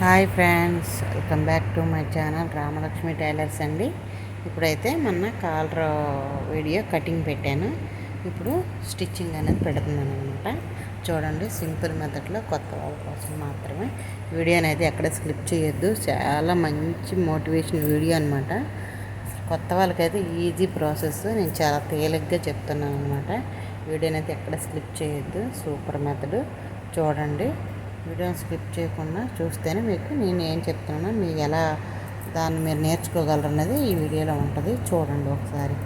Hi friends welcome back to my channel Ramalakshmi tailors అండి. ఇప్పుడైతే మొన్న కాలర్ వీడియో కటింగ్ పెట్టాను. ఇప్పుడు స్టిచ్చింగ్ అనేది పెడుతున్నాను అనమాట. చూడండి సింపుల్ మెథడ్లో కొత్త వాళ్ళ కోసం మాత్రమే. వీడియోని అయితే ఎక్కడ స్క్రిప్ట్ చేయొద్దు. చాలా మంచి మోటివేషన్ వీడియో అనమాట. కొత్త వాళ్ళకైతే ఈజీ ప్రాసెస్. నేను చాలా తేలిగ్గా చెప్తున్నాను అనమాట. వీడియోని అయితే ఎక్కడ స్లిప్ చేయొద్దు. Super method. చూడండి. వీడియోని స్కిప్ చేయకుండా చూస్తేనే మీకు నేను ఏం చెప్తున్నానో మీకు ఎలా దాన్ని మీరు నేర్చుకోగలరు అన్నది ఈ వీడియోలో ఉంటుంది. చూడండి ఒకసారి.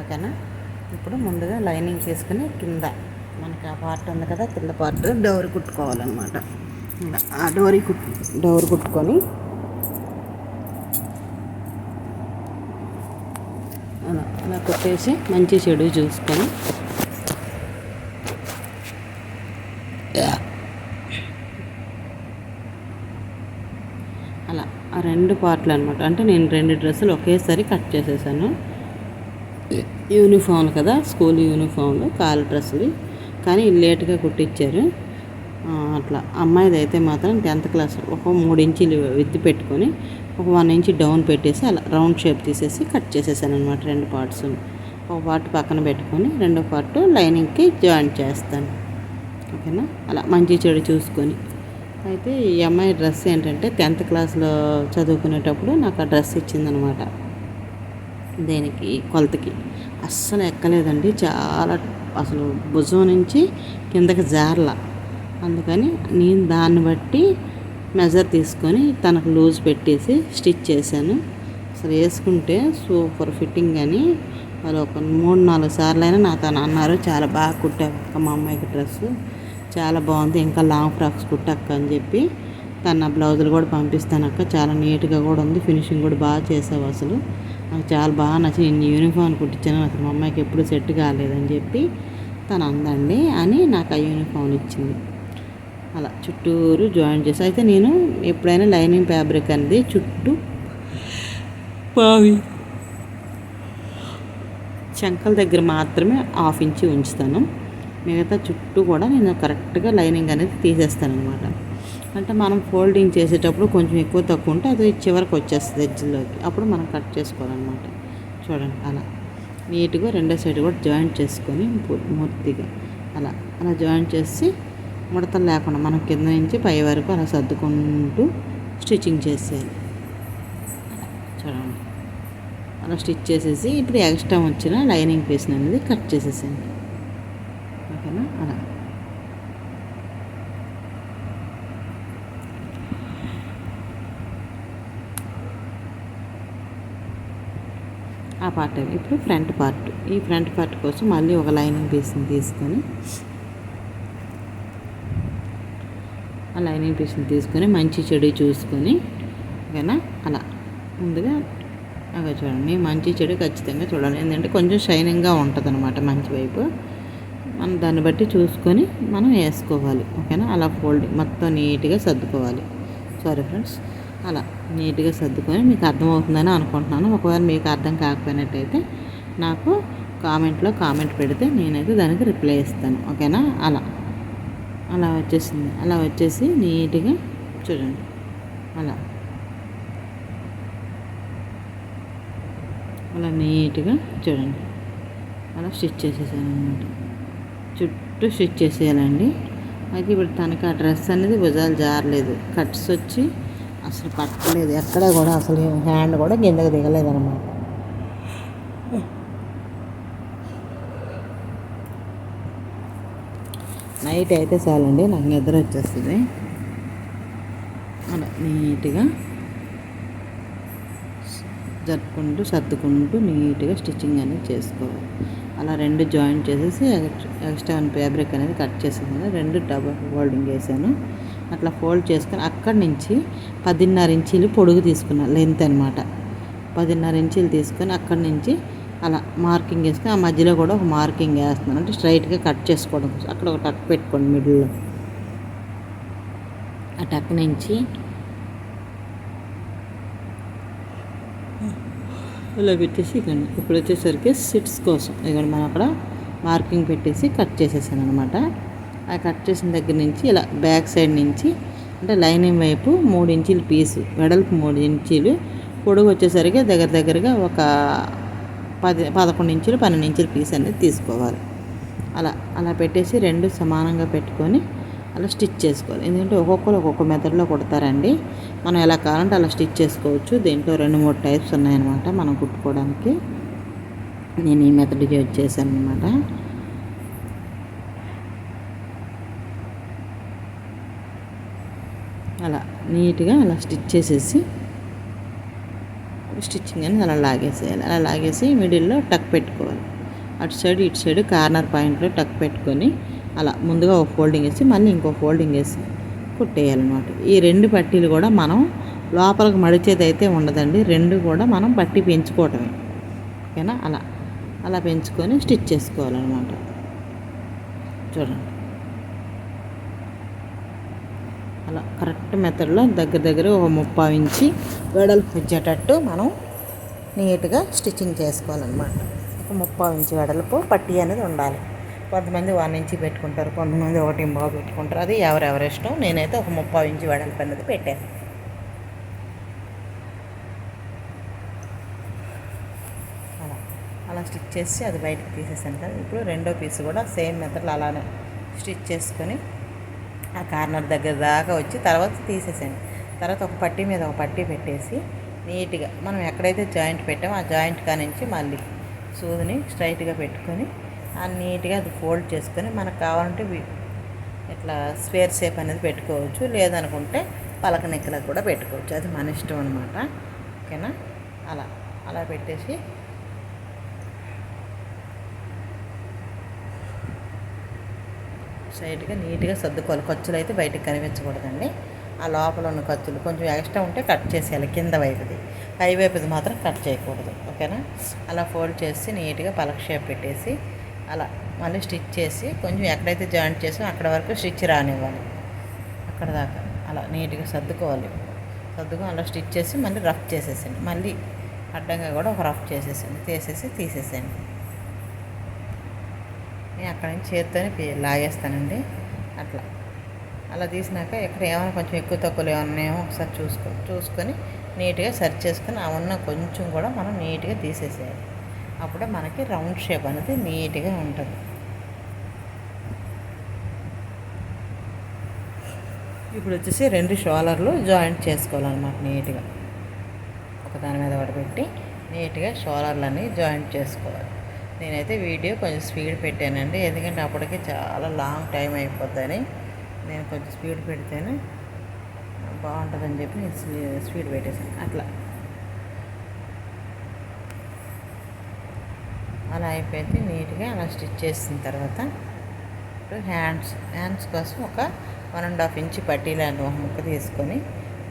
ఓకేనా? ఇప్పుడు ముందుగా లైనింగ్ తీసుకుని కింద మనకి ఆ పార్ట్ ఉంది కదా కింద పార్ట్ డోర్ కుట్టుకోవాలన్నమాట. ఆ డోరీ కుట్ డోర్ కుట్టుకొని అలా అలా కుట్టేసి మంచి చెడు చూసుకొని అలా ఆ రెండు పార్ట్లు అనమాట అంటే నేను రెండు డ్రెస్సులు ఒకేసారి కట్ చేసేసాను. యూనిఫామ్ కదా స్కూల్ యూనిఫామ్లు కాలు డ్రెస్సులు. కానీ లేట్గా కుట్టించారు అట్లా. అమ్మాయిది అయితే మాత్రం టెన్త్ క్లాస్ ఒక మూడు ఇంచీలు విత్తి పెట్టుకొని ఒక వన్ ఇంచ్ డౌన్ పెట్టేసి అలా రౌండ్ షేప్ తీసేసి కట్ చేసేసాను అనమాట రెండు పార్ట్స్. ఒక పార్ట్ పక్కన పెట్టుకొని రెండో పార్ట్ లైనింగ్కి జాయింట్ చేస్తాను. ఓకేనా? అలా మంచి చెడు చూసుకొని. అయితే ఈ అమ్మాయి డ్రెస్ ఏంటంటే టెన్త్ క్లాస్లో చదువుకునేటప్పుడు నాకు ఆ డ్రెస్ ఇచ్చిందనమాట దేనికి? కొలతకి. అస్సలు ఎక్కలేదండి. చాలా అసలు భుజం నుంచి కిందకి జారల. అందుకని నేను దాన్ని బట్టి మెజర్ తీసుకొని తనకు లూజ్ పెట్టేసి స్టిచ్ చేశాను. అసలు వేసుకుంటే సూపర్ ఫిట్టింగ్ అని వాళ్ళు ఒక మూడు నాలుగు సార్లు అయినా నా తను అన్నారు. చాలా బాగా కుట్టావు మా అమ్మాయికి డ్రెస్సు. చాలా బాగుంది. ఇంకా లాంగ్ ఫ్రాక్స్ కుట్టక్క అని చెప్పి తన బ్లౌజులు కూడా పంపిస్తాను అక్క చాలా నీట్గా కూడా ఉంది. ఫినిషింగ్ కూడా బాగా చేసావు అసలు. నాకు చాలా బాగా నచ్చింది. ఇన్ని యూనిఫామ్ కుట్టించాను. అసలు మా అమ్మాయికి ఎప్పుడు సెట్ కాలేదని చెప్పి తను అందండి అని నాకు ఆ యూనిఫామ్ ఇచ్చింది. అలా చుట్టూరు జాయిన్ చేసి అయితే నేను ఎప్పుడైనా లైనింగ్ ఫ్యాబ్రిక్ అనేది చుట్టూ పావి చంకల దగ్గర మాత్రమే హాఫ్ ఇంచి ఉంచుతాను. మిగతా చుట్టూ కూడా నేను కరెక్ట్గా లైనింగ్ అనేది తీసేస్తాను అనమాట అంటే మనం ఫోల్డింగ్ చేసేటప్పుడు కొంచెం ఎక్కువ తక్కువ ఉంటే అది చివరికి వచ్చేస్తుంది ఎడ్జ్లోకి. అప్పుడు మనం కట్ చేసుకోవాలన్నమాట. చూడండి అలా. నీట్గా రెండో సైడ్ కూడా జాయింట్ చేసుకొని పు- పూర్తిగా అలా. అలా జాయింట్ చేసి ముడతలు లేకుండా మనం కింద నుంచి పై వరకు అలా సర్దుకుంటూ స్టిచ్చింగ్ చేసేయాలి. చూడండి. అలా స్టిచ్ చేసేసి ఇప్పుడు ఎక్స్ట్రా వచ్చిన లైనింగ్ పీస్ అనేది కట్ చేసేసేయండి ఓకేనా అలా ఆ పార్ట్ ఇప్పుడు ఫ్రంట్ పార్ట్. ఈ ఫ్రంట్ పార్ట్ కోసం మళ్ళీ ఒక లైనింగ్ పీస్ని తీసుకొని ఆ లైనింగ్ పీస్ని తీసుకొని మంచి చెడు చూసుకొని ఓకేనా? అలా. ముందుగా అలా చూడండి. మంచి చెడు ఖచ్చితంగా చూడాలి. ఎందుకంటే కొంచెం షైనింగ్గా ఉంటుంది అనమాట మంచి వైపు. మనం దాన్ని బట్టి చూసుకొని మనం వేసుకోవాలి. ఓకేనా? అలా ఫోల్డ్ మొత్తం నీట్గా సర్దుకోవాలి. Sorry friends. అలా నీట్గా సర్దుకొని మీకు అర్థమవుతుందని అనుకుంటున్నాను. ఒకవేళ మీకు అర్థం కాకపోయినట్టయితే నాకు కామెంట్లో కామెంట్ పెడితే నేనైతే దానికి రిప్లై ఇస్తాను. ఓకేనా? అలా. అలా వచ్చేసింది. అలా వచ్చేసి నీట్గా చూడండి. అలా. అలా నీట్గా చూడండి. అలా స్టిచ్ చేసేసాను అనమాట చుట్టూ స్టిచ్ చేసేయాలండి. అయితే ఇప్పుడు తనకి ఆ డ్రెస్ అనేది భుజాలు జారలేదు. కట్స్ వచ్చి అసలు పట్టలేదు. ఎక్కడ కూడా అసలు హ్యాండ్ కూడా కిందకు దిగలేదన్నమాట. నైట్ అయితే చాలండి నాకు నిద్ర వచ్చేస్తుంది. అలా నీట్గా జరుపుకుంటూ సర్దుకుంటూ నీట్గా స్టిచ్చింగ్ అనేది చేసుకోవాలి. అలా రెండు జాయింట్ చేసేసి ఎక్స్ట్రా ఫ్యాబ్రిక్ అనేది కట్ చేసాను కదా రెండు డబల్ ఫోల్డింగ్ వేసాను అట్లా ఫోల్డ్ చేసుకొని అక్కడి నుంచి పదిన్నర ఇంచీలు పొడుగు తీసుకున్నా లెంత్ అనమాట పదిన్నర ఇంచీలు తీసుకొని అక్కడి నుంచి అలా మార్కింగ్ వేసుకొని ఆ మధ్యలో కూడా ఒక మార్కింగ్ వేస్తున్నాను. అంటే స్ట్రైట్గా కట్ చేసుకోవడం అక్కడ ఒక టక్ పెట్టుకోండి మిడిల్లో. ఆ టక్ నుంచి ఇలా పెట్టేసి ఇక్కడ ఇప్పుడు వచ్చేసరికి సిట్స్ కోసం. ఇక్కడ మనం అక్కడ మార్కింగ్ పెట్టేసి కట్ చేసేసాను అనమాట ఆ కట్ చేసిన దగ్గర నుంచి ఇలా బ్యాక్ సైడ్ నుంచి అంటే లైనింగ్ వైపు మూడు ఇంచీలు పీసు వెడల్పు మూడు ఇంచీలు పొడుగు వచ్చేసరికి దగ్గర దగ్గరగా ఒక పది పదకొండు ఇంచులు పన్నెండు ఇంచుల పీస్ అనేది తీసుకోవాలి. అలా అలా పెట్టేసి రెండు సమానంగా పెట్టుకొని అలా స్టిచ్ చేసుకోవాలి. ఎందుకంటే ఒక్కొక్కరు ఒక్కొక్క మెథడ్లో కుడతారండి. మనం ఎలా కావాలంటే అలా స్టిచ్ చేసుకోవచ్చు. దీంట్లో రెండు మూడు టైప్స్ ఉన్నాయన్నమాట మనం కుట్టుకోవడానికి. నేను ఈ మెథడ్ యూజ్ చేశాను అనమాట అలా నీట్గా అలా స్టిచ్ చేసేసి స్టిచ్చింగ్ అనేది అలా లాగేసేయాలి. అలా లాగేసి మిడిల్లో టక్ పెట్టుకోవాలి. అటు సైడ్ ఇటు సైడ్ కార్నర్ పాయింట్లో టక్ పెట్టుకొని అలా ముందుగా ఒక ఫోల్డింగ్ వేసి మళ్ళీ ఇంకో ఫోల్డింగ్ వేసి కుట్టేయాలన్నమాట. ఈ రెండు పట్టీలు కూడా మనం లోపలికి మడిచేది అయితే ఉండదండి. రెండు కూడా మనం పట్టి పెంచుకోవటమే. ఓకేనా? అలా అలా పెంచుకొని స్టిచ్ చేసుకోవాలన్నమాట. చూడండి. అలా కరెక్ట్ మెథడ్లో దగ్గర దగ్గర ఒక ముప్పై ఇంచి వెడల్పు వచ్చేటట్టు మనం నీట్గా స్టిచ్చింగ్ చేసుకోవాలన్నమాట. ఒక ముప్పై ఇంచి వెడల్పు పట్టీ అనేది ఉండాలి. కొంతమంది వన్ ఇంచి పెట్టుకుంటారు కొంతమంది ఒకటి బాగా పెట్టుకుంటారు. అది ఎవరెవరి ఇష్టం? నేనైతే ఒక ముప్పై ఇంచి వెడల్పు అనేది పెట్టాను. అలా అలా స్టిచ్ చేసి అది బయటకు తీసేసాను కదా. ఇప్పుడు రెండో పీస్ కూడా సేమ్ మెథడ్లో అలానే స్టిచ్ చేసుకొని ఆ కార్నర్ దగ్గర దాకా వచ్చి తర్వాత తీసేసాను తర్వాత ఒక పట్టీ మీద ఒక పట్టీ పెట్టేసి నీట్గా మనం ఎక్కడైతే జాయింట్ పెట్టామో ఆ జాయింట్ కానించి మళ్ళీ సూదిని స్ట్రైట్గా పెట్టుకొని ఆ నీట్గా అది ఫోల్డ్ చేసుకొని మనకు కావాలంటే ఇట్లా స్క్వేర్ షేప్ అనేది పెట్టుకోవచ్చు. లేదనుకుంటే పలక నెక్కలకు కూడా పెట్టుకోవచ్చు. అది మన ఇష్టం అనమాట ఓకేనా? అలా అలా పెట్టేసి స్ట్రైట్గా నీట్గా సర్దుకోవాలి. ఖర్చులు అయితే బయటకు కనిపించకూడదండి. ఆ లోపల ఉన్న ఖర్చులు కొంచెం ఎక్స్ట్రా ఉంటే కట్ చేసేయాలి కింద వైపుది. పై వైపుది మాత్రం కట్ చేయకూడదు. ఓకేనా? అలా ఫోల్డ్ చేసి నీట్గా పలక షేప్ పెట్టేసి అలా మళ్ళీ స్టిచ్ చేసి కొంచెం ఎక్కడైతే జాయింట్ చేసామో అక్కడ వరకు స్టిచ్ రానివ్వాలి. అక్కడ దాకా అలా నీట్గా సర్దుకోవాలి. సర్దుకొని అలా స్టిచ్ చేసి మళ్ళీ రఫ్ చేసేసండి మళ్ళీ అడ్డంగా కూడా ఒక రఫ్ చేసేసండి తీసేసి తీసేసేయండి. నేను అక్కడ నుంచి చేత్తోనే లాగేస్తానండి. అట్లా. అలా తీసినాక ఇక్కడ ఏమైనా కొంచెం ఎక్కువ తక్కువలు ఏమన్నా ఒకసారి చూసుకో చూసుకొని నీట్గా సర్చ్ చేసుకొని ఆ ఉన్న కొంచెం కూడా మనం నీట్గా తీసేసేయాలి. అప్పుడే మనకి రౌండ్ షేప్ అనేది నీట్గా ఉంటుంది. ఇప్పుడు వచ్చేసి రెండు షోలర్లు జాయింట్ చేసుకోవాలన్నమాట నీట్గా. ఒకదాని మీద ఒకటి పెట్టి నీట్గా షోలర్లని జాయింట్ చేసుకోవాలి. నేనైతే వీడియో కొంచెం స్పీడ్ పెట్టానండి. ఎందుకంటే అప్పటికి చాలా లాంగ్ టైం అయిపోద్దని. నేను కొంచెం స్పీడ్ పెడితేనే బాగుంటుందని చెప్పి నేను స్పీడ్ పెట్టేసాను అట్లా. అలా అయిపోయింది. నీట్గా అలా స్టిచ్ చేసిన తర్వాత ఇప్పుడు హ్యాండ్స్ హ్యాండ్స్ కోసం ఒక వన్ అండ్ హాఫ్ ఇంచ్ పట్టీ లాంటి ఒక ముక్క తీసుకొని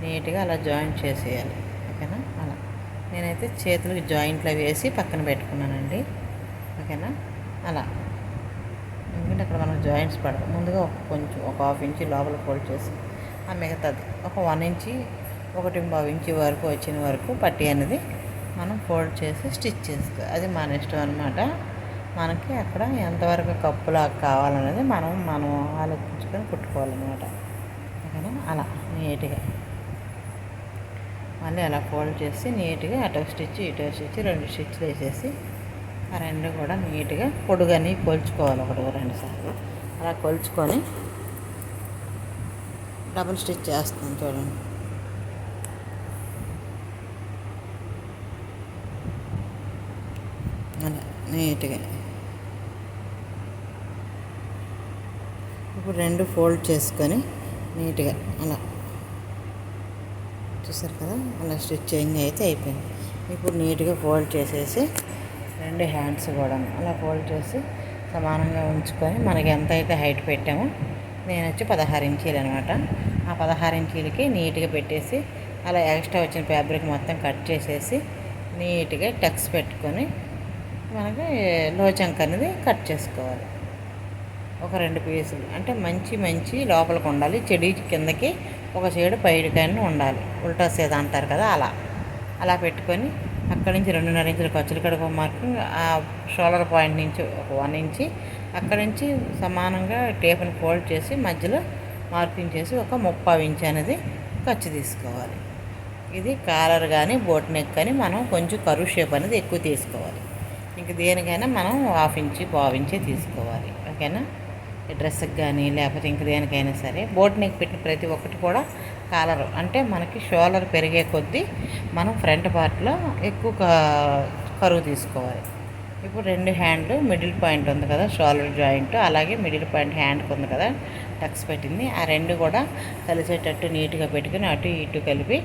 నీట్గా అలా జాయింట్ చేసేయాలి. ఓకేనా? అలా. నేనైతే చేతులకు జాయింట్లో వేసి పక్కన పెట్టుకున్నానండి. ఓకేనా? అలా. ఎందుకంటే అక్కడ మనం జాయింట్స్ పడదు ముందుగా ఒక కొంచెం ఒక హాఫ్ ఇంచ్ లోపల ఫోల్డ్ చేసి ఆ మిగతాది ఒక వన్ ఇంచి ఒకటి బావు ఇంచి వరకు వచ్చిన వరకు పట్టి అనేది మనం ఫోల్డ్ చేసి స్టిచ్ చేసుకో అది మన ఇష్టం అనమాట మనకి అక్కడ ఎంతవరకు కప్పులా కావాలనేది మనం మనం ఆలోచించుకొని కుట్టుకోవాలన్నమాట. ఓకేనా? అలా నీట్గా. మళ్ళీ అలా ఫోల్డ్ చేసి నీట్గా అటు స్టిచ్ ఇటు స్టిచ్ రెండు స్టిచ్లు వేసేసి ఆ రెండు కూడా నీట్గా పొడుగని కొలుచుకోవాలి. ఒకటి రెండు సార్లు. అలా కొలుచుకొని డబుల్ స్టిచ్ చేస్తాను చూడండి. అలా నీట్గా. ఇప్పుడు రెండు ఫోల్డ్ చేసుకొని నీట్గా అలా. చూసారు కదా? అలా స్టిచ్చింగ్ అయితే అయిపోయింది. ఇప్పుడు నీట్గా ఫోల్డ్ చేసేసి రెండు హ్యాండ్స్ కూడా అలా ఫోల్డ్ చేసి సమానంగా ఉంచుకొని మనకి ఎంత అయితే హైట్ పెట్టామో నేను వచ్చి పదహారు ఇంచీలు అనమాట ఆ పదహారు ఇంచీలకి నీట్గా పెట్టేసి అలా ఎక్స్ట్రా వచ్చిన ఫ్యాబ్రిక్ మొత్తం కట్ చేసేసి నీట్గా టక్స్ పెట్టుకొని మనకి లోచంక అనేది కట్ చేసుకోవాలి. ఒక రెండు పీసులు అంటే మంచి మంచి లోపలికి ఉండాలి. చెడి కిందకి ఒక చెడు పైడికాయని ఉండాలి. ఉల్టా సేద అంటారు కదా అలా. అలా పెట్టుకొని అక్కడి నుంచి రెండున్నర ఇంచుల ఖర్చులు కడుపు మార్కు ఆ షోల్డర్ పాయింట్ నుంచి ఒక వన్ ఇంచి అక్కడి నుంచి సమానంగా టేప్ని ఫోల్డ్ చేసి మధ్యలో మార్కింగ్ చేసి ఒక ముప్పై ఇంచ్ అనేది ఖర్చు తీసుకోవాలి. ఇది కాలర్ కానీ బోట్ నెక్ కానీ మనం కొంచెం కరువు షేప్ అనేది ఎక్కువ తీసుకోవాలి. ఇంక దేనికైనా మనం హాఫ్ ఇంచి పావు ఇంచి తీసుకోవాలి. ఓకేనా? డ్రెస్కి కానీ లేకపోతే ఇంక దేనికైనా సరే బోట్ నెక్ పెట్టిన ప్రతి ఒక్కటి కూడా కాలర్. అంటే మనకి షోల్డర్ పెరిగే కొద్దీ మనం ఫ్రంట్ పార్ట్లో ఎక్కువ కరువు తీసుకోవాలి. ఇప్పుడు రెండు హ్యాండ్లు మిడిల్ పాయింట్ ఉంది కదా షోల్డర్ జాయింట్. అలాగే మిడిల్ పాయింట్ హ్యాండ్కి ఉంది కదా టక్స్ పెట్టింది. ఆ రెండు కూడా కలిసేటట్టు నీట్గా పెట్టుకుని అటు ఇటు కలిపి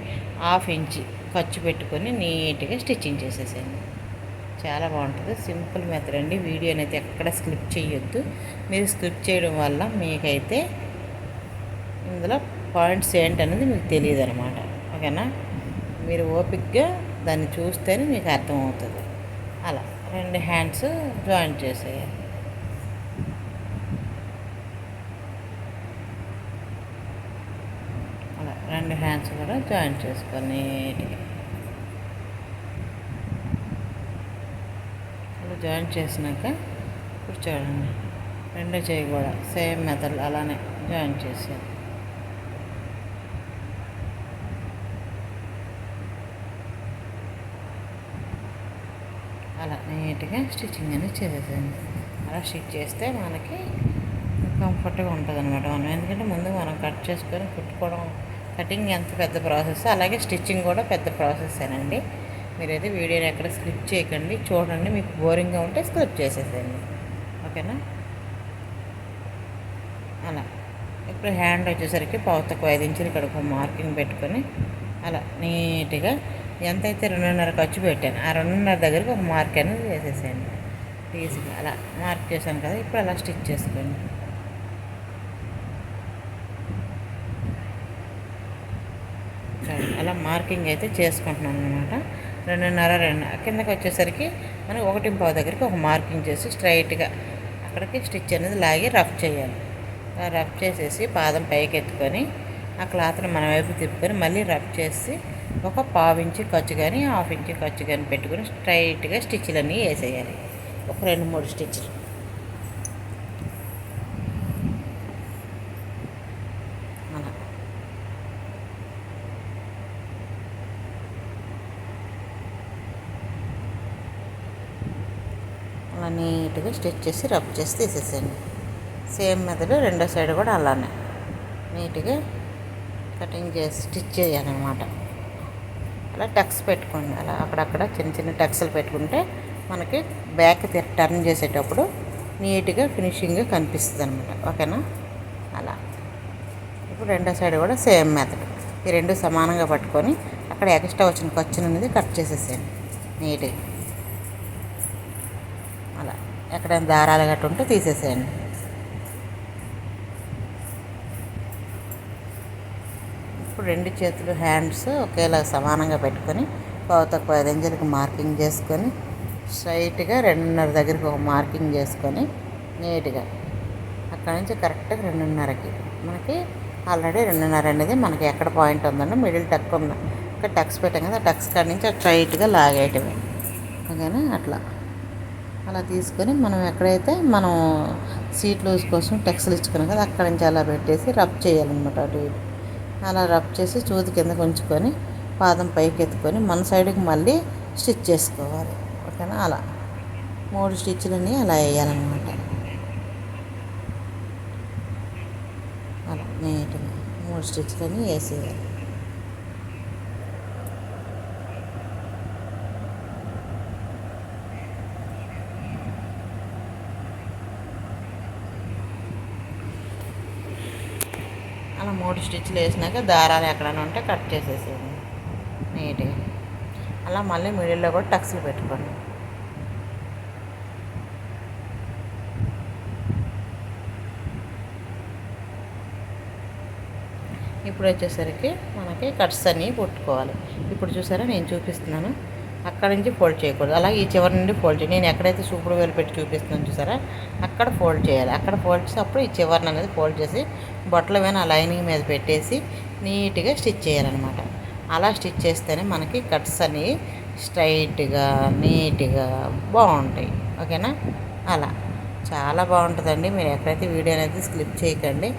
హాఫ్ ఇంచ్ ఖర్చు పెట్టుకొని నీట్గా స్టిచ్చింగ్ చేసేసేయండి. చాలా బాగుంటుంది. సింపుల్ మెథడ్ అండి. వీడియోని అయితే ఎక్కడ స్క్రిప్ట్ చేయొద్దు మీరు స్క్రిప్ట్ చేయడం వల్ల మీకైతే ఇందులో పాయింట్స్ ఏంటనేది మీకు తెలియదు అనమాట ఓకేనా? మీరు ఓపిక్గా దాన్ని చూస్తేనే మీకు అర్థమవుతుంది. అలా రెండు హ్యాండ్స్ జాయింట్ చేసేయాలి. అలా రెండు హ్యాండ్స్ కూడా జాయింట్ చేసుకొని ఇప్పుడు అలా జాయింట్ చేసినాక ఇప్పుడు చూడండి రెండో చేయి కూడా సేమ్ మెథడ్ అలానే జాయింట్ చేసేది అలా నీట్గా స్టిచ్చింగ్ అనేది చేసేసాను అలా స్టిచ్ చేస్తే మనకి కంఫర్ట్గా ఉంటుంది అనమాట మనం. ఎందుకంటే ముందు మనం కట్ చేసుకొని కుట్టుకోవడం కటింగ్ ఎంత పెద్ద ప్రాసెస్ అలాగే స్టిచ్చింగ్ కూడా పెద్ద ప్రాసెస్సేనండి మీరైతే వీడియోని ఎక్కడ స్కిప్ చేయకండి. చూడండి మీకు బోరింగ్గా ఉంటే స్కిప్ చేసేసేయండి. ఓకేనా? అలా. ఇప్పుడు హ్యాండ్ వచ్చేసరికి పావు తక్కువ ఐదు ఇంచులు ఇక్కడ మార్కింగ్ పెట్టుకొని అలా నీట్గా ఎంతైతే రెండున్నర ఖర్చు పెట్టాను ఆ రెండున్నర దగ్గరికి ఒక మార్క్ అనేది వేసేసాను ఈజీగా అలా మార్క్ చేశాను కదా ఇప్పుడు అలా స్టిచ్ చేసుకోండి. అలా మార్కింగ్ అయితే చేసుకుంటున్నాను అనమాట రెండున్నర రెండు కిందకి వచ్చేసరికి మనం ఒకటి పావు దగ్గరికి ఒక మార్కింగ్ చేసి స్ట్రైట్గా అక్కడికి స్టిచ్ అనేది లాగి రఫ్ చేయాలి. రఫ్ చేసేసి పాదం పైకి ఎత్తుకొని ఆ క్లాత్ని మన వైపు తిప్పుకొని మళ్ళీ రఫ్ చేసి ఒక పావు ఇంచు ఖర్చు కానీ హాఫ్ ఇంచు ఖర్చు కానీ పెట్టుకొని స్ట్రైట్గా స్టిచ్లన్నీ వేసేయాలి. ఒక రెండు మూడు స్టిచ్లు. అలా. అలా నీట్గా స్టిచ్ చేసి రబ్ చేసి తీసేసేయండి. సేమ్ మెథడ్ రెండో సైడ్ కూడా అలానే. నీట్గా కటింగ్ చేసి స్టిచ్ చేయాలన్నమాట. అలా టక్స్ పెట్టుకోండి. అలా అక్కడక్కడ చిన్న చిన్న టక్స్లు పెట్టుకుంటే మనకి బ్యాక్ టర్న్ చేసేటప్పుడు నీట్గా ఫినిషింగ్గా కనిపిస్తుంది అనమాట ఓకేనా? అలా. ఇప్పుడు రెండో సైడ్ కూడా సేమ్ మెథడ్. ఈ రెండు సమానంగా పట్టుకొని అక్కడ ఎక్స్ట్రా వచ్చిన ఖర్చును అనేది కట్ చేసేసేయండి. నీట్గా. అలా. ఎక్కడైనా దారాలు గట్టు ఉంటే తీసేసేయండి. ఇప్పుడు రెండు చేతులు హ్యాండ్స్ ఒకేలా సమానంగా పెట్టుకొని పావుతకు తక్కువ ఇంచులకు మార్కింగ్ చేసుకొని స్ట్రైట్గా రెండున్నర దగ్గరికి ఒక మార్కింగ్ చేసుకొని నీట్గా. అక్కడ నుంచి కరెక్ట్గా రెండున్నరకి. మనకి ఆల్రెడీ రెండున్నర అనేది మనకి ఎక్కడ పాయింట్ ఉందంటే మిడిల్ టక్ ఉంది. ఇక్కడ టక్స్ పెట్టాం కదా టక్స్ కాడ నుంచి స్ట్రైట్గా లాగేయటమే. ఓకేనా? అట్లా. అలా తీసుకొని మనం ఎక్కడైతే మనం సీట్ లూజ్ కోసం టెక్స్లు ఇచ్చుకున్నాం కదా అక్కడ నుంచి అలా పెట్టేసి రబ్ చేయాలన్నమాట అటు ఇటు. అలా రబ్ చేసి చూది కిందకు ఉంచుకొని పాదం పైకి ఎత్తుకొని మన సైడ్కి మళ్ళీ స్టిచ్ చేసుకోవాలి. ఓకేనా? అలా. మూడు స్టిచ్లని అలా వేయాలన్నమాట. అలా నీట్గా మూడు స్టిచ్లని వేసేయాలి. అలా మూడు స్టిచ్లు వేసినాక దారాలు ఎక్కడైనా ఉంటే కట్ చేసేసేయండి. నీట్గా. అలా మళ్ళీ మిడిల్లో కూడా టక్స్లు పెట్టుకోండి. ఇప్పుడు వచ్చేసరికి మనకి కట్స్ అన్నీ కుట్టుకోవాలి. ఇప్పుడు చూసారా నేను చూపిస్తున్నాను. అక్కడ నుంచి ఫోల్డ్ చేయకూడదు. అలాగే ఈ చివరి నుండి ఫోల్డ్ చేయాలి నేను ఎక్కడైతే సూపుడు వేలు పెట్టి చూపిస్తున్నాను చూసారా? అక్కడ ఫోల్డ్ చేయాలి. అక్కడ ఫోల్డ్ చేసి అప్పుడు ఈ చివరిని అనేది ఫోల్డ్ చేసి బొట్టల మీద ఆ లైనింగ్ మీద పెట్టేసి నీట్గా స్టిచ్ చేయాలన్నమాట. అలా స్టిచ్ చేస్తేనే మనకి కట్స్ అనేవి స్ట్రైట్గా నీట్గా బాగుంటాయి. ఓకేనా? అలా. చాలా బాగుంటుందండి. మీరు ఎక్కడైతే వీడియో అనేది స్లిప్ చేయకండి.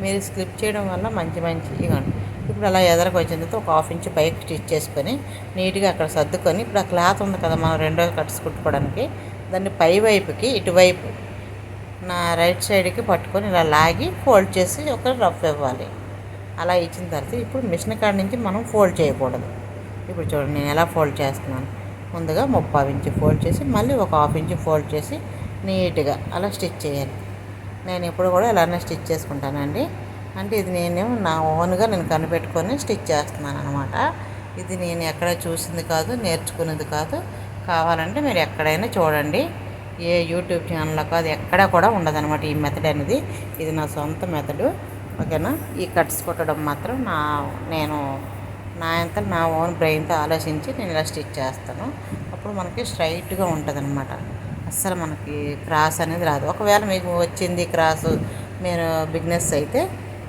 మీరు స్లిప్ చేయడం వల్ల మంచి మంచి ఇవ్వండి ఇప్పుడు అలా ఎదరకు వచ్చిన తర్వాత ఒక హాఫ్ ఇంచ్ పైకి స్టిచ్ చేసుకొని నీట్గా అక్కడ సర్దుకొని ఇప్పుడు ఆ క్లాత్ ఉంది కదా మనం రెండో కట్స్ కుట్టుకోవడానికి దాన్ని పై వైపుకి ఇటువైపు నా రైట్ సైడ్కి పట్టుకొని ఇలా లాగి ఫోల్డ్ చేసి ఒక రఫ్ ఇవ్వాలి. అలా ఇచ్చిన తర్వాత ఇప్పుడు మిషన్ కాడ నుంచి మనం ఫోల్డ్ చేయకూడదు. ఇప్పుడు చూడండి నేను ఎలా ఫోల్డ్ చేస్తున్నాను. ముందుగా ముప్పై ఇంచు ఫోల్డ్ చేసి మళ్ళీ ఒక హాఫ్ ఇంచు ఫోల్డ్ చేసి నీట్గా అలా స్టిచ్ చేయాలి. నేను ఎప్పుడు కూడా ఇలానే స్టిచ్ చేసుకుంటానండి. అంటే ఇది నేను నా ఓన్గా నేను కనిపెట్టుకొని స్టిచ్ చేస్తున్నాను అనమాట ఇది నేను ఎక్కడ చూసింది కాదు నేర్చుకున్నది కాదు. కావాలంటే మీరు ఎక్కడైనా చూడండి. ఏ యూట్యూబ్ ఛానల్లో కాదు ఎక్కడా కూడా ఉండదనమాట ఈ మెథడ్ అనేది. ఇది నా సొంత మెథడు ఓకేనా? ఈ కట్స్ కొట్టడం మాత్రం నా నేను నా అంత నా ఓన్ బ్రెయిన్తో ఆలోచించి నేను ఇలా స్టిచ్ చేస్తాను. అప్పుడు మనకి స్ట్రైట్గా ఉంటుంది అనమాట అస్సలు మనకి క్రాస్ అనేది రాదు. ఒకవేళ మీకు వచ్చింది క్రాస్ మీరు బిగ్నెస్ అయితే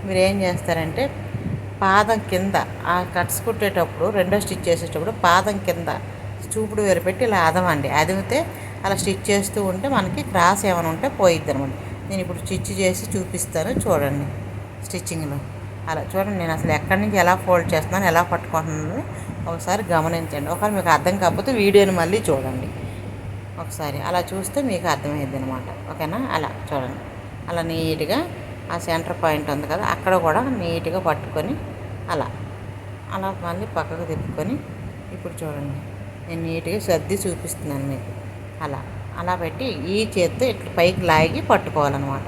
మీరు ఏం చేస్తారంటే పాదం కింద ఆ కట్స్ కుట్టేటప్పుడు రెండో స్టిచ్ చేసేటప్పుడు పాదం కింద చూపుడు వేరు పెట్టి ఇలా అదమండి అదిమితే అలా స్టిచ్ చేస్తూ ఉంటే మనకి క్రాస్ ఏమైనా ఉంటే పోయిద్ది అనమాట నేను ఇప్పుడు స్టిచ్ చేసి చూపిస్తాను చూడండి స్టిచ్చింగ్లో. అలా చూడండి నేను అసలు ఎక్కడి నుంచి ఎలా ఫోల్డ్ చేస్తున్నాను ఎలా పట్టుకుంటున్నాను ఒకసారి గమనించండి. ఒకవేళ మీకు అర్థం కాకపోతే వీడియోని మళ్ళీ చూడండి. ఒకసారి అలా చూస్తే మీకు అర్థమైంది అనమాట. ఓకేనా? అలా చూడండి. అలా నీట్గా ఆ సెంటర్ పాయింట్ ఉంది కదా అక్కడ కూడా నీట్గా పట్టుకొని అలా అలా మళ్ళీ పక్కకు తిప్పుకొని ఇప్పుడు చూడండి నేను నీట్గా సర్ది చూపిస్తున్నాను మీకు. అలా అలా పెట్టి ఈ చేత్తో ఇట్లా పైకి లాగి పట్టుకోవాలన్నమాట.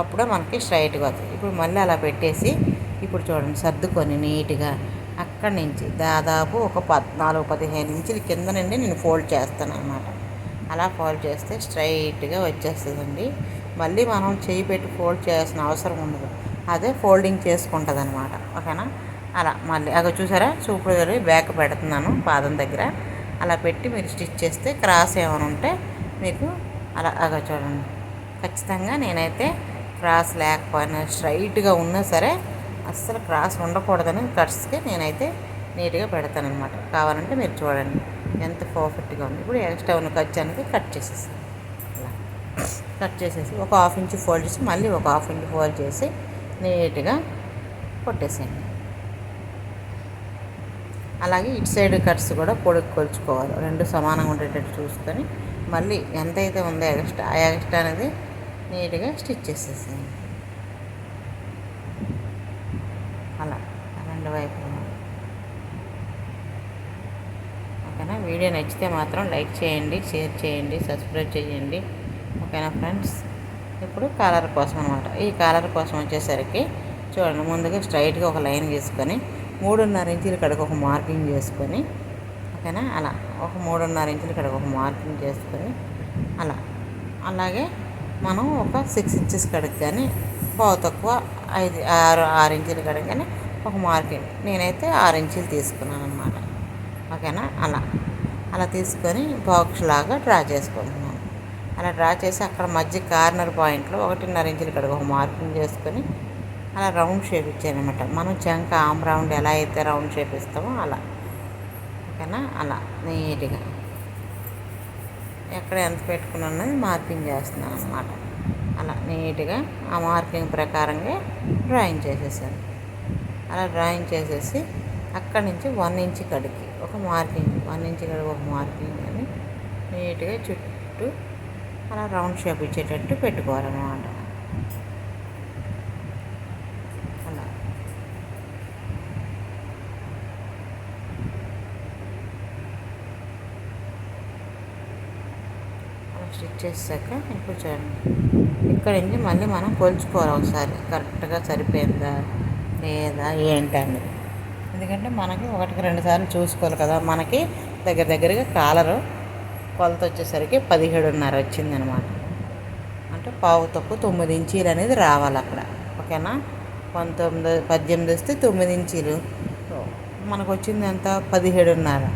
అప్పుడే మనకి స్ట్రైట్గా వస్తుంది. ఇప్పుడు మళ్ళీ అలా పెట్టేసి ఇప్పుడు చూడండి సర్దుకొని నీట్గా అక్కడి నుంచి దాదాపు ఒక పద్నాలుగు పదిహేను ఇంచుల కింద నుండి నేను ఫోల్డ్ చేస్తాను అనమాట అలా ఫోల్డ్ చేస్తే స్ట్రైట్గా వచ్చేస్తుందండి. మళ్ళీ మనం చేయి పెట్టి ఫోల్డ్ చేయాల్సిన అవసరం ఉండదు. అదే ఫోల్డింగ్ చేసుకుంటుంది అనమాట ఓకేనా? అలా మళ్ళీ అగ చూసారా? చూపుడు బ్యాక్ పెడుతున్నాను పాదం దగ్గర. అలా పెట్టి మీరు స్టిచ్ చేస్తే క్రాస్ ఏమైనా ఉంటే మీకు అలా అగ చూడండి. ఖచ్చితంగా నేనైతే క్రాస్ లేకపోయినా స్ట్రైట్గా ఉన్నా సరే అస్సలు క్రాస్ ఉండకూడదని కట్స్కి నేనైతే నీట్గా పెడతాను అనమాట కావాలంటే మీరు చూడండి. ఎంత పర్ఫెక్ట్గా ఉంది. ఇప్పుడు ఎక్స్ట్రా ఉన్న ఖర్చు అనేది కట్ చేసేసి కట్ చేసేసి ఒక హాఫ్ ఇంచ్ ఫోల్డ్ చేసి మళ్ళీ ఒక హాఫ్ ఇంచ్ ఫోల్డ్ చేసి నీట్గా కొట్టేసేయండి. అలాగే ఇటు సైడ్ కట్స్ కూడా పొడికి కొలుచుకోవాలి. రెండు సమానంగా ఉండేటట్టు చూసుకొని మళ్ళీ ఎంతైతే ఉందో ఎగస్ట్రా ఆ ఎగస్ట్రా అనేది నీట్గా స్టిచ్ చేసేసేయండి. అలా రెండు వైపులు. ఓకేనా? వీడియో నచ్చితే మాత్రం లైక్ చేయండి షేర్ చేయండి సబ్స్క్రైబ్ చేయండి. ఓకేనా ఫ్రెండ్స్? ఇప్పుడు కాలర్ కోసం అనమాట ఈ కాలర్ కోసం వచ్చేసరికి చూడండి ముందుగా స్ట్రైట్గా ఒక లైన్ గీసుకొని మూడున్నర ఇంచులు ఇక్కడికి ఒక మార్కింగ్ చేసుకొని ఓకేనా? అలా ఒక మూడున్నర ఇంచుల ఇక్కడికి ఒక మార్కింగ్ చేసుకొని అలా. అలాగే మనం ఒక సిక్స్ ఇంచెస్ కడుగు కానీ పావు తక్కువ ఐదు ఆరు ఆరు ఇంచులు కడుగు కానీ ఒక మార్కింగ్. నేనైతే ఆరు ఇంచులు తీసుకున్నాను అనమాట ఓకేనా? అలా. అలా తీసుకొని బాక్స్ లాగా డ్రా చేసుకుంటున్నాను అలా డ్రా చేసి అక్కడ మధ్య కార్నర్ పాయింట్లో ఒకటిన్నర ఇంచులు ఇక్కడ ఒక మార్కింగ్ చేసుకొని అలా రౌండ్ షేప్ ఇచ్చానమాట మనం చంక ఆమ్ రౌండ్ ఎలా అయితే రౌండ్ షేప్ ఇస్తామో అలా. ఓకేనా? అలా నీట్గా. ఎక్కడ ఎంత పెట్టుకున్నది మార్కింగ్ చేస్తున్నాను అనమాట అలా నీట్గా ఆ మార్కింగ్ ప్రకారంగా డ్రాయింగ్ చేసేసాను. అలా డ్రాయింగ్ చేసేసి అక్కడి నుంచి వన్ ఇంచ్ కడికి ఒక మార్కింగ్ వన్ ఇంచ్ కడికి ఒక మార్కింగ్ అని నీట్గా చుట్టూ అలా రౌండ్ షేప్ ఇచ్చేటట్టు పెట్టుకోవాలన్నమాట. అలా. అలా స్టిచ్ చేసాక ఇప్పుడు చూడండి. ఇక్కడ నుంచి మళ్ళీ మనం కొలుచుకోవాలి ఒకసారి. కరెక్ట్గా సరిపోయిందా? లేదా? ఏంటండి ఎందుకంటే మనకి ఒకటికి రెండు సార్లు చూసుకోవాలి కదా. మనకి దగ్గర దగ్గరగా కాలరు కొలత వచ్చేసరికి పదిహేడున్నర వచ్చిందనమాట. అంటే పావు తక్కువ తొమ్మిది ఇంచీలు అనేది రావాలి అక్కడ. ఓకేనా? పంతొమ్మిది పద్దెనిమిది వస్తే తొమ్మిది ఇంచీలు. మనకు వచ్చింది ఎంత? పదిహేడున్నర.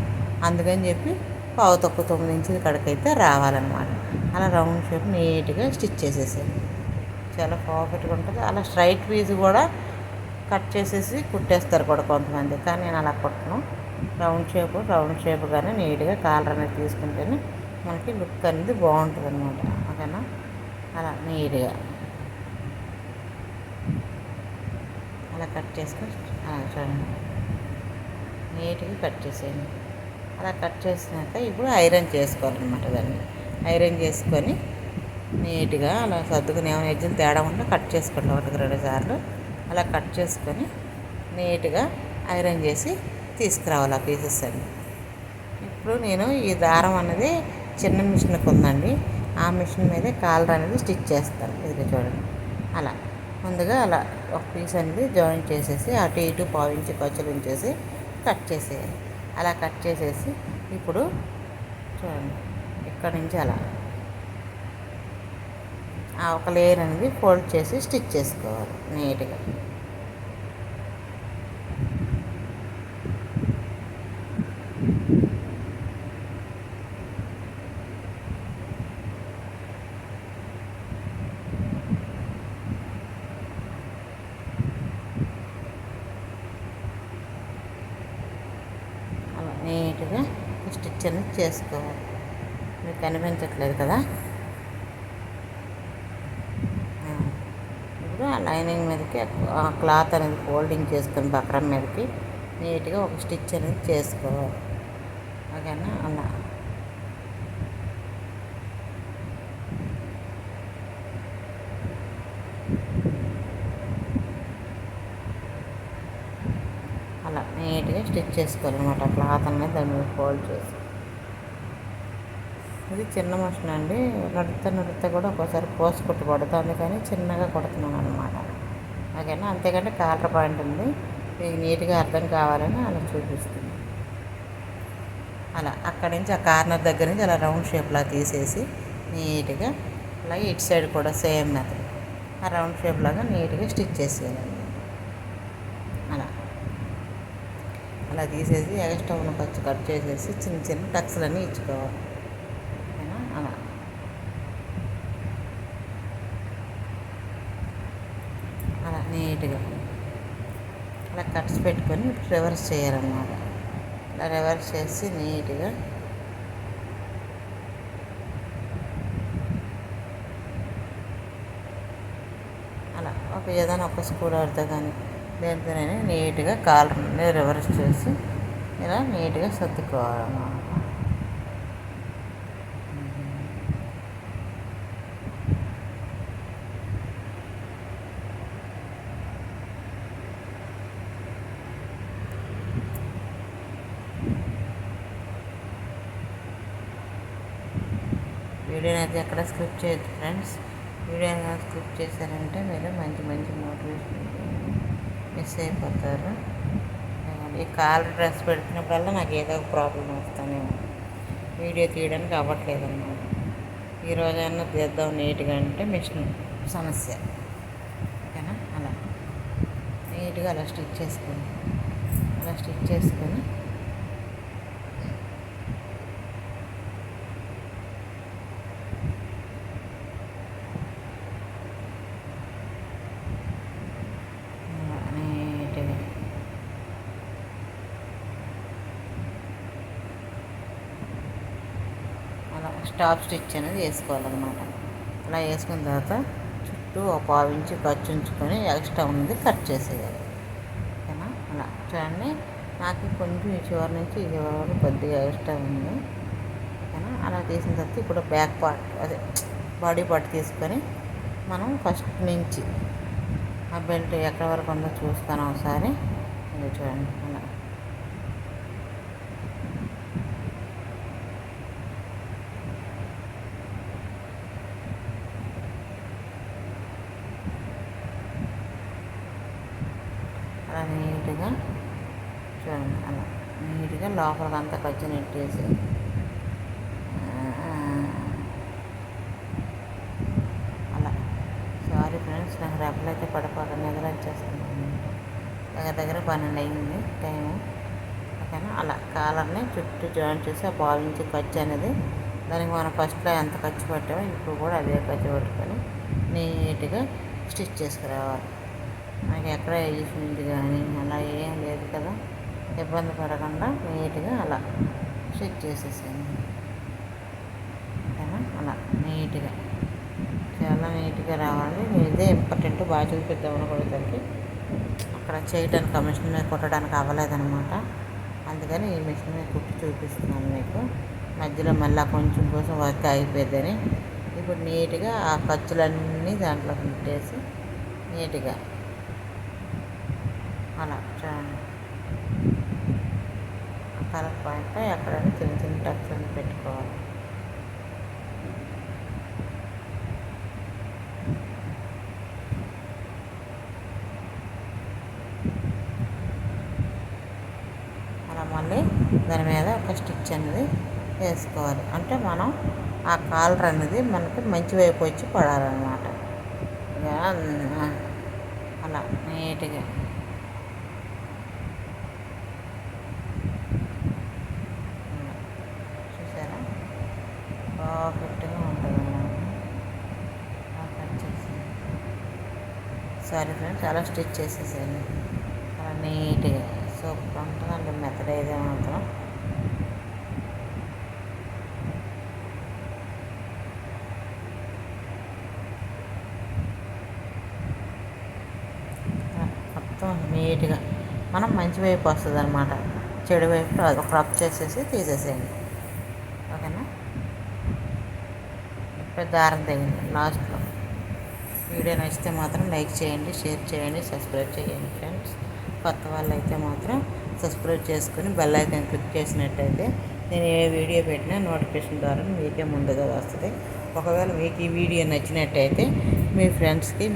అందుకని చెప్పి పావు తక్కువ తొమ్మిది ఇంచుల కడకైతే రావాలన్నమాట. అలా రౌండ్ షేప్ నీట్గా స్టిచ్ చేసేసాను చాలా పర్ఫెక్ట్గా ఉంటుంది. అలా స్ట్రైట్ పీస్ కూడా కట్ చేసేసి కుట్టేస్తారు కూడా కొంతమంది. కానీ నేను అలా కుట్టను. రౌండ్ షేప్ రౌండ్ షేప్ కానీ నీట్గా కాలర్ అనేది తీసుకుంటేనే మనకి లుక్ అనేది బాగుంటుంది అనమాట ఓకేనా? అలా నీట్గా. అలా కట్ చేసుకొని చూడండి. నీట్గా కట్ చేసేయండి. అలా కట్ చేసినాక ఇప్పుడు ఐరన్ చేసుకోవాలన్నమాట దాన్ని. ఐరన్ చేసుకొని నీట్గా అలా సర్దుకుని ఏమైనా ఎజ్జులు తేడా ఉంటే కట్ చేసుకోండి ఒకటికి రెండు సార్లు. అలా కట్ చేసుకొని నీట్గా ఐరన్ చేసి తీసుకురావాలి ఆ పీసెస్ అన్ని. ఇప్పుడు నేను ఈ దారం అనేది చిన్న మిషన్కి ఉందండి. ఆ మిషన్ మీదే కాలర్ అనేది స్టిచ్ చేస్తాను. ఇది చూడండి. అలా. ముందుగా అలా ఒక పీస్ అనేది జాయిన్ చేసేసి అటు ఇటు పావించి ఖర్చులు ఉంచేసి కట్ చేసేయాలి. అలా కట్ చేసేసి ఇప్పుడు చూడండి. ఇక్కడ నుంచి అలా. ఆ ఒక లేయర్ అనేది ఫోల్డ్ చేసి స్టిచ్ చేసుకోవాలి. నీట్గా అలా నీట్గా స్టిచ్ అనేది చేసుకోవాలి మీకు కనిపించట్లేదు కదా? ఇప్పుడు ఆ లైనింగ్ మీదకి ఆ క్లాత్ అనేది ఫోల్డింగ్ చేసుకుని బక్రం మీదకి నీట్గా ఒక స్టిచ్ అనేది చేసుకోవాలి ఓకేనా? అలా అలా నీట్గా స్టిచ్ చేసుకోవాలన్నమాట. క్లాత్ అనేది దాన్ని మీద ఫోల్డ్ చేసి. ఇది చిన్న మషిన్ అండి. నడుత నడుత కూడా ఒక్కోసారి పోసి కొట్టు పడుతుంది. అందుకని చిన్నగా కొడుతున్నాను అనమాట ఓకేనా? అంతేకంటే కాలర్ పాయింట్ ఉంది. మీకు నీట్గా అర్థం కావాలని అలా చూపిస్తుంది. అలా అక్కడి నుంచి ఆ కార్నర్ దగ్గర నుంచి అలా రౌండ్ షేప్లా తీసేసి నీట్గా అలాగే ఇటు సైడ్ కూడా సేమ్ మెథడ్. ఆ రౌండ్ షేప్ లాగా నీట్గా స్టిచ్ చేసేయాలండి అలా. అలా తీసేసి ఎక్స్ట్రా ఉన్న ఖర్చు కట్ చేసేసి చిన్న చిన్న టక్స్లన్నీ ఇచ్చుకోవాలి ఓకేనా అలా అలా నీట్గా అలా కట్స్ పెట్టుకొని రివర్స్ చేయాలన్నమాట. ఇలా రివర్స్ చేసి నీట్గా అలా ఒక ఏదైనా ఒక స్కూల్ ఆడితే కానీ దేనితోనైనా నీట్గా కాలు రివర్స్ చేసి ఇలా నీట్గా సర్దుకోవాలన్నమాట. ఇది ఎక్కడ స్క్రిప్ట్ చేయొద్దు ఫ్రెండ్స్. వీడియోని స్క్రిప్ట్ చేశారంటే మీరు మంచి మంచి మోటివేషన్ మిస్ అయిపోతారు. ఈ కాలర్ డ్రెస్ పెడుతున్నప్పుడల్లా నాకు ఏదో ఒక ప్రాబ్లం వస్తానే వీడియో తీయడానికి అవ్వట్లేదు అన్నమాట ఈ రోజైనా తీద్దాం నీట్గా అంటే మిషన్ సమస్య. ఓకేనా? అలా. నీట్గా అలా స్టిచ్ చేసుకుని అలా స్టిచ్ చేసుకొని అలా నీట్గా టాప్ స్టిచ్ అనేది వేసుకోవాలన్నమాట. అలా వేసుకున్న తర్వాత చుట్టూ ఒక పావు ఇంచు ఖర్చు ఉంచుకొని ఎక్స్ట్రా ఉన్నది కట్ చేసేయాలి. ఓకేనా? అలా. చూడండి నాకు కొంచెం ఈ చివరి నుంచి ఈ చివరి వరకు కొద్దిగా ఎక్స్ట్రా ఉంది. ఓకేనా? అలా తీసిన తర్వాత ఇప్పుడు బ్యాక్ పార్ట్ అదే బాడీ పార్ట్ తీసుకొని మనం ఫస్ట్ నుంచి ఆ బెల్ట్ ఎక్కడి వరకు ఉందో చూస్తాను ఒకసారి. ఇది చూడండి అలా అలా నీట్గా చూడండి అలా నీట్గా లోపలికంతా ఖర్చు నెట్టేసి. అలా. సారీ ఫ్రెండ్స్ నాకు రెప్పలు అయితే పడిపోతాను నిద్ర వచ్చేస్తున్నాను దగ్గర దగ్గర పన్నెండు అయింది టైము. ఓకేనా? అలా కాలర్ని చుట్టూ జాయిన్ చేసి ఆ బాల్ నుంచి ఖర్చు అనేది దానికి మనం ఫస్ట్లో ఎంత ఖర్చు పెట్టామో ఇప్పుడు కూడా అదే ఖర్చు పెట్టుకొని నీట్గా స్టిచ్ చేసుకురావాలి. నాకు ఎక్కడ వేసింది కానీ అలా ఏం లేదు కదా. ఇబ్బంది పడకుండా నీట్గా అలా స్టిచ్ చేసేసాను ఓకేనా? అలా నీట్గా. చాలా నీట్గా రావాలి. ఇదే ఇంపార్టెంట్. బాగా చూపిద్దాం అనుకునేసరికి అక్కడ చేయడానికి ఆ మిషన్ మీద కుట్టడానికి అవ్వలేదన్నమాట. అందుకని ఈ మిషన్ మీద కుట్టి చూపిస్తున్నాను మీకు. మధ్యలో మళ్ళీ కొంచెం కోసం వర్క్ అయిపోయిందని ఇప్పుడు నీట్గా ఆ ఖర్చులన్నీ దాంట్లో పెట్టేసి నీట్గా అలా చూడండి కలర్ పాయింట్ ఎక్కడైనా చిన్న చిన్న టచ్లను పెట్టుకోవాలి. అలా మళ్ళీ దాని మీద ఒక స్టిచ్ అనేది వేసుకోవాలి. అంటే మనం ఆ కాలర్ అనేది మనకి మంచి వైపు వచ్చి పడాలన్నమాట. అలా నీట్గా చూసారా పర్ఫెక్ట్గా ఉంటుంది అన్నమాట సారీ ఫ్రెండ్స్ అలా స్టిచ్ చేసేసాను అలా నీట్గా సూపర్ ఉంటుందండి మెథడ్ అయితే మాత్రం. మొత్తం నీట్గా మనం మంచి వైపు వస్తుంది అనమాట చెడు వైపు రాదు చేసేసి తీసేసేయండి ఓకేనా ఇప్పుడు దారం తెగింది. లాస్ట్లో. వీడియో నచ్చితే మాత్రం లైక్ చేయండి షేర్ చేయండి సబ్స్క్రైబ్ చేయండి ఫ్రెండ్స్. కొత్త వాళ్ళు అయితే మాత్రం సబ్స్క్రైబ్ చేసుకుని బెల్ ఐకాన్ క్లిక్ చేసినట్టయితే నేను ఏ వీడియో పెట్టినా నోటిఫికేషన్ ద్వారా మీకే ముందుగా వస్తుంది. ఒకవేళ మీకు ఈ వీడియో నచ్చినట్టయితే మీ ఫ్రెండ్స్కి